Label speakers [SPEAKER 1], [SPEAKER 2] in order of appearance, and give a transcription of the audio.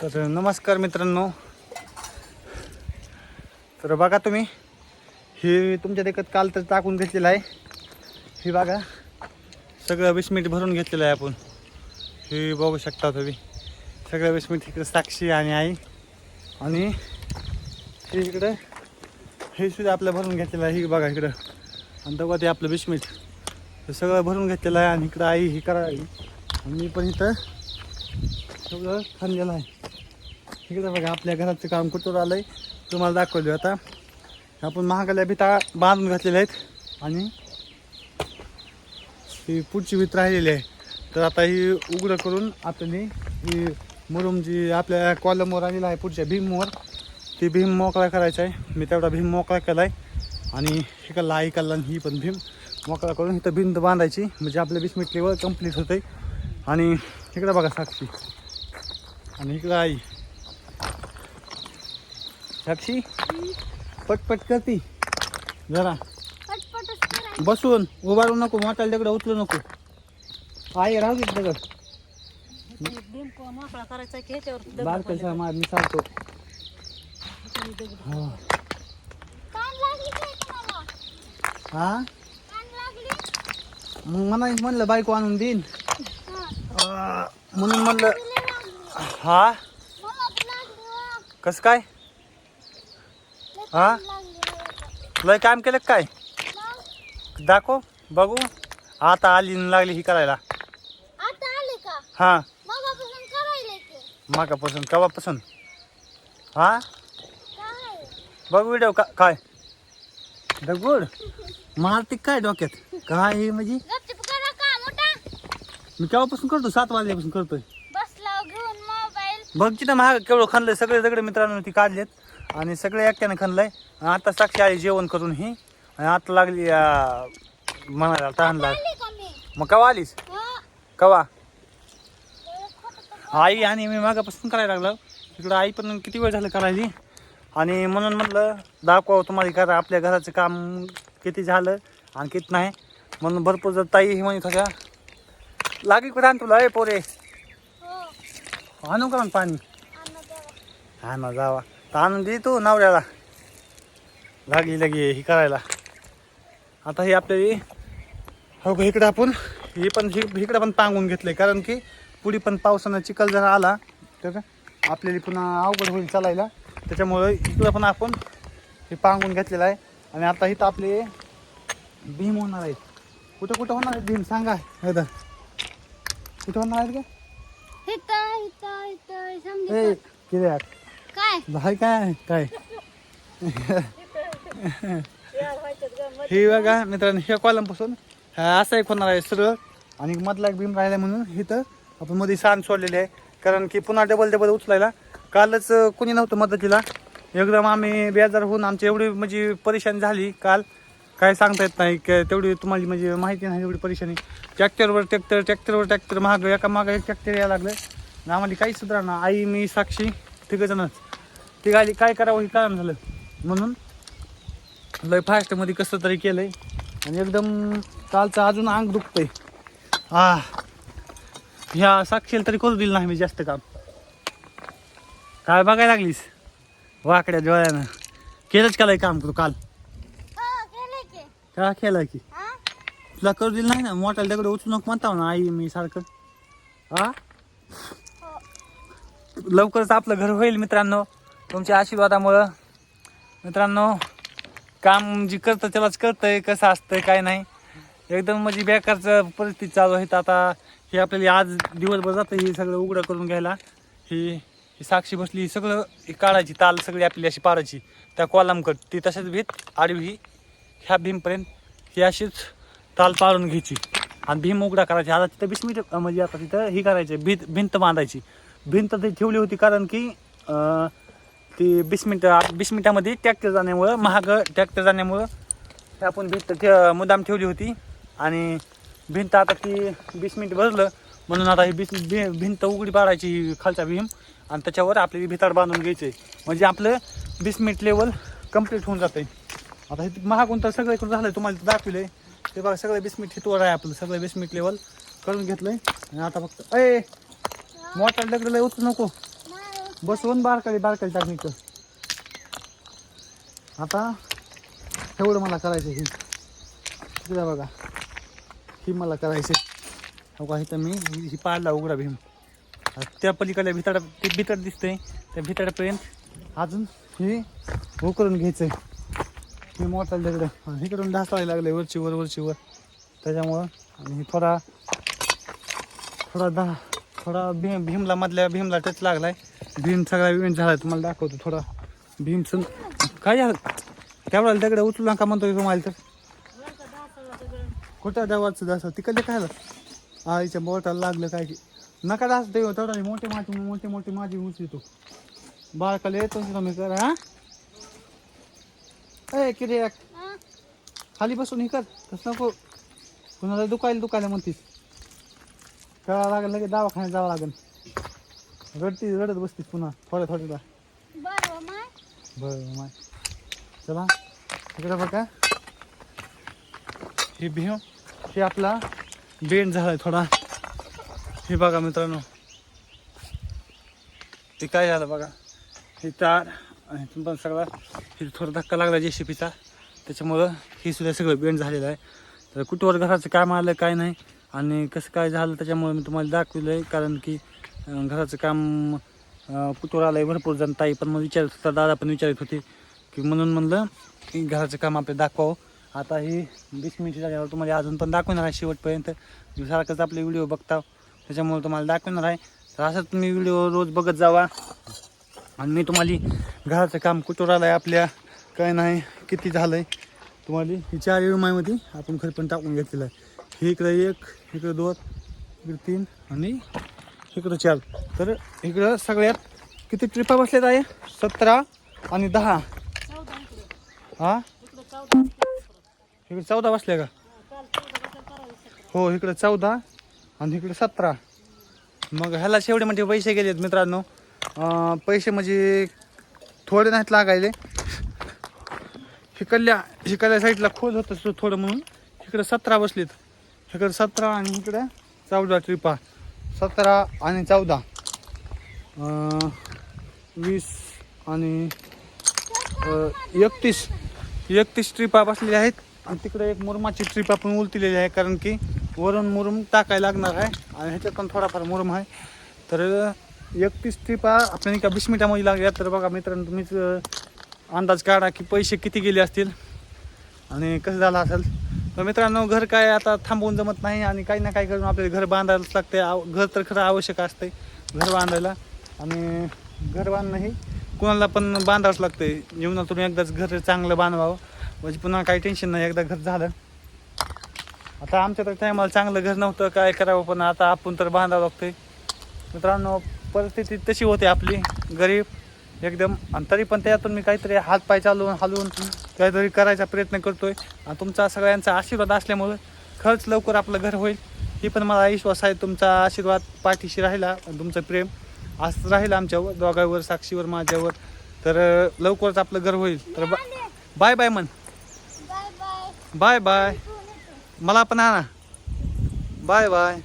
[SPEAKER 1] तर नमस्कार मित्रांनो. तर बघा तुम्ही हे तुमच्या देखत काल तर टाकून घेतलेलं आहे. हे बघा सगळं बिस्मिट भरून घेतलेलं आहे आपण. हे बघू शकता तुम्ही. सगळं बिस्मिट इकडं साक्षी आणि आई. आणि हे इकडं हे सुद्धा आपलं भरून घेतलेलं आहे. हे बघा इकडं. आणि बघा ते आपलं बिस्मिट. हे सगळं भरून घेतलेलं आहे आणि इकडं आई हे करा. आई आणि मी पण इथं सगळं खाल्लेलं आहे. इकडं बघा आपल्या घराचं काम कुठं आलंय? तुम्हाला दाखवलं आता. आपण महागाल्या भीता बांधून घातलेल्या आहेत. आणि ही पुढची भीत राहिलेली आहे. तर आता ही उघडं करून आपण ही ही मुरुम जी आपल्या कॉलमवर आलेला आहे पुढच्या भीमवर ती भीम मोकळा करायचा आहे. मी तेवढा भीम मोकळा केला आहे आणि इकडला आई आणि ही पण भीम मोकळा करून इथं भिंत बांधायची. म्हणजे आपलं वीस मिनिट लेवल कंप्लीट होते आणि इकडं बघा साक्षी. आणि इकडं आई. साक्षी पटपट करती जरा. बसून उभारू नको मोठ्याला दगड उचलू नको आई राहू दे दगड
[SPEAKER 2] मोकळा करायचा की ह्याच्यावर
[SPEAKER 1] बारकाचा मार मी.
[SPEAKER 2] दगड.
[SPEAKER 1] हा
[SPEAKER 2] कान लागली काय तुम्हाला?
[SPEAKER 1] हा
[SPEAKER 2] कान लागली?
[SPEAKER 1] मग मला म्हणलं बायको आणून देईन
[SPEAKER 2] हा.
[SPEAKER 1] म्हणून म्हणलं. हा
[SPEAKER 2] हो.
[SPEAKER 1] कसं काय हा? लय काम केलं काय? दाखव बघू. आता आली न लागली ही करायला.
[SPEAKER 2] आता आले का?
[SPEAKER 1] हा.
[SPEAKER 2] मगापासून
[SPEAKER 1] कवापासून? हा? बघ व्हिडिओ का काय? दगड मारते काय डोक्यात? काय हे म्हणजे? मी केव्हापासून करतो? सात वाजल्यापासून करतोय. बघ तिथं महाग केवढं खाल्लंय सगळे सगळे मित्रांनो ती काढलेत. आणि सगळे एकट्याने खाल्लंय आणि आता साक्षी आली जेवण करून ही आणि आता लागली अं, म्हणायला तहान लाग मग कवा आलीस. कवा? आई आणि मी मागापासून करायला लागलो. इकडं आई पण किती वेळ झालं करायची आणि म्हणून म्हटलं दाखवा तुम्हाला करा आपल्या घराचं काम किती झालं आणि किती नाही. म्हणून भरपूर जर ताई ही म्हणत होत्या लागी कुठं आण तुला ए पोरे?
[SPEAKER 2] हो.
[SPEAKER 1] आणू का मग पाणी. हा ना जावा. आणून दे तू नवऱ्याला. लागली लगी ही करायला. आता हे आपल्या हो इकडं आपण हे पण हे इकडं पण पांगून घेतलंय. कारण की पुढे पण पावसानं चिखल जर आला तर आपल्याला पुन्हा अवघड होईल चालायला. त्याच्यामुळं इकडं पण आपण हे पांगून घेतलेलं आहे. आणि आता इथं आपले भीम होणार आहेत. कुठं कुठं होणार आहेत भीम? सांगा. एकदा कुठं होणार आहेत का
[SPEAKER 2] समजा
[SPEAKER 1] किती
[SPEAKER 2] काय?
[SPEAKER 1] भाई काय? काय? हे बघा मित्रांनो हे कॉलमपासून हा असा एक होणार आहे सरळ आणि मधला एक बीम राहिला म्हणून इथं आपण मध्ये सांड सोडलेली आहे. कारण की पुन्हा डबल डबल उचलायला. कालच कोणी नव्हतं मदतीला. एकदम आम्ही बेजार होऊन आमची एवढी म्हणजे परेशानी झाली काल. काय सांगता येत नाही तेवढी तुम्हाला म्हणजे माहिती नाही एवढी परेशानी. ट्रॅक्टरवर ट्रॅक्टर ट्रॅक्टरवर ट्रॅक्टर महाग एका मागं एक ट्रॅक्टर यायला लागलं आणि आम्हाला काहीच सुधार ना आई मी साक्षी तिघंजणच. ती गाडी काय करावं हे कारण झालं. म्हणून लय फास्टमध्ये कसं तरी केलंय. आणि एकदम कालचं अजून अंग दुखतंय. आ ह्या साक्षीला तरी करू दिलं नाही मी जास्त काम. काय बघायला लागलीस? वाकड्या डोळ्यानं. केलंच केलंय काम तू काल?
[SPEAKER 2] हो केले की.
[SPEAKER 1] केलं की?
[SPEAKER 2] हा
[SPEAKER 1] तुला करू दिलं नाही ना? मोठ्याला दगड उचलू नको म्हणता ना आई मी सारखं. हा
[SPEAKER 2] हो.
[SPEAKER 1] लवकरच आपलं घर होईल मित्रांनो. तुमच्या आशीर्वादामुळं. मित्रांनो काम जी करतं त्यालाच कळतंय कसं असतंय काय नाही. एकदम म्हणजे बेकारचं परिस्थिती चालू आहे. तर आता हे आपल्याला आज दिवसभर जातं हे सगळं उघडं करून घ्यायला. ही ही साक्षी बसली ही सगळं ही काढायची ताल सगळी आपली अशी पाडायची त्या कॉलमकट ती तशाच भीत आडवी ही ह्या भीमपर्यंत ही अशीच ताल पाडून घ्यायची. आणि भीम उघडा करायची. आता तिथं वीस म्हणजे आता तिथं ही करायची भीत भिंत बांधायची. भिंत ती ठेवली होती कारण की ती वीस मिनटं वीस मिनटामध्ये ट्रॅक्टर जाण्यामुळं महाग ट्रॅक्टर जाण्यामुळं ते आपण भिंत ठे- मुद्दाम ठेवली होती. आणि भिंत आता ती वीस मिनिट भरलं म्हणून आता ही बीस भिंत उघडी पाडायची खालचा भीम. आणि त्याच्यावर आपली भिताड बांधून घ्यायचे म्हणजे आपलं वीस मिनिट लेवल कंप्लीट होऊन जाते आता हे महागून तर सगळं इकडून झालं तुम्हाला ते आहे ते बघा सगळं वीस मिनिट हितवर आहे आपलं सगळं वीस मिनिट लेवल करून घेतलंय. आणि आता फक्त ए! मोठा डगडलं लय उचलू नको. बसवून बारकाळी बारकाली टाकणीचं आता एवढं मला करायचं ही तिकडे बघा. ही मला करायचं हो का इथं मी ही पाडला उघडा भीम. त्या पलीकडल्या भिताड ते भिताड दिसतंय. त्या भिताडापर्यंत अजून हे हो करून घ्यायचंय. हे मोठा दगड. इकडून ढासायला लागले वरची वर वरची वर. त्याच्यामुळं आणि थोडा थोडा दहा थोडा भीम भीमला मधल्या भीमला टच लागलाय. भीम सगळा इव्हेंट झाला तुम्हाला दाखवतो थोडा. भीम सण काय झालं? तेवढा दगड उचलू नका म्हणतोय तुम्हाला तर. कुठं डावाचं दास तिकडे काय झालं? आईच्या बोटाला लागलं काय की. नका दास देव तेवढा मोठे माझे मोठे मोठे माझी उचलितो. बाळकाला येतो तुम्ही कर हा? ए किरे? खाली बसून हे कर. तसं नको. कुणाला दुखायला दुखायला म्हणतीस. कळा लागेल लगेच दवाखान्यात जावं लागेल. रडती रडत बसतीस पुन्हा थोड्या थोड्या
[SPEAKER 2] बरं हो माय.
[SPEAKER 1] बरं माय. चला इकडे बघा. हे भीम हे आपला बेंड झालाय थोडा. हे बघा मित्रांनो. ते काय झालं बघा. हे तार आणि पण सगळा हे थोडा धक्का लागला जे शिपीचा त्याच्यामुळं हे सुद्धा सगळं बेंड झालेलं आहे. तर कुठवर घराचं काम आलं काय नाही आणि कसं काय झालं त्याच्यामुळे मी तुम्हाला दाखवलं आहे कारण की घराचं काम अं, आलं आहे भरपूर जण ताई पण मग विचारत होता दादा पण विचारत होते की म्हणून म्हणलं की घराचं काम आपलं दाखवावं. आता ही वीस मिनिटं झाल्यावर तुम्हाला अजून पण दाखवणार आहे शेवटपर्यंत. सारखंच आपले व्हिडिओ बघता त्याच्यामुळे तुम्हाला दाखवणार आहे. तर असंच तुम्ही व्हिडिओ रोज बघत जावा. आणि मी तुम्हाला घराचं काम कुठं आलं आहे आपल्या काय नाही किती झालं आहे तुम्हाला ही चार विमामध्ये आपण खरं पण टाकून घेतलेलं आहे. हे इकडं एक इकडं दोन इकडं तीन आणि इकडं चार. तर इकडं सगळ्यात किती ट्रिपा बसल्यात आहे सतरा आणि दहा. हा?
[SPEAKER 2] इकडे चौदा
[SPEAKER 1] बसल्या का? हो इकडं चौदा आणि इकडे सतरा. मग ह्याला शेवटी म्हणजे पैसे गेलेत मित्रांनो. पैसे म्हणजे थोडे नाहीत लागायले. हिकडल्या हिकडल्या साईडला खोल होतं सो थोडं म्हणून. इकडं सतरा बसलेत. इकडे सतरा आणि इकडे चौदा ट्रिपा सतरा आणि चौदा. वीस आणि एकतीस. एकतीस ट्रिपा बसलेल्या आहेत. आणि तिकडे एक मुरमाची ट्रिप आपण उलटलेली आहे कारण की वरून मुरुम टाकायला लागणार आहे. आणि ह्याच्यात पण थोडाफार मुरुम आहे. तर एकतीस ट्रिपा आपण एका वीस मिनिटामध्ये लागल्या. तर बघा मित्रांनो तुम्हीच अंदाज काढा की पैसे किती गेले असतील. आणि कसं झालं असेल? तर मित्रांनो घर काय आता थांबवून जमत नाही आणि काही ना काही करून आपल्याला घर बांधायलाच लागते आव घर तर खरं आवश्यक असते घर बांधायला. आणि घर बांधणं हे कुणाला पण बांधावंच लागते जीवनातून एकदाच घर चांगलं बांधवावं. म्हणजे पुन्हा काही टेन्शन नाही एकदा घर झालं. आता आमच्या तर टायमाला चांगलं घर नव्हतं काय करावं पण आता आपण तर बांधावं लागते मित्रांनो परिस्थिती तशी होते आपली. गरीब एकदम. आणि तरी पण त्यातून मी काहीतरी हात पाय चालवून हलवून काहीतरी करायचा प्रयत्न करतोय. आणि तुमचा सगळ्यांचा आशीर्वाद असल्यामुळं खरंच लवकर आपलं घर होईल. ही पण मला विश्वास आहे. तुमचा आशीर्वाद पाठीशी राहिला आणि तुमचं प्रेम असं राहील आमच्यावर दोघांवर साक्षीवर माझ्यावर. तर लवकरच आपलं घर होईल. तर बाय बाय म्हण. Bye bye. मला पण आणा. Bye bye.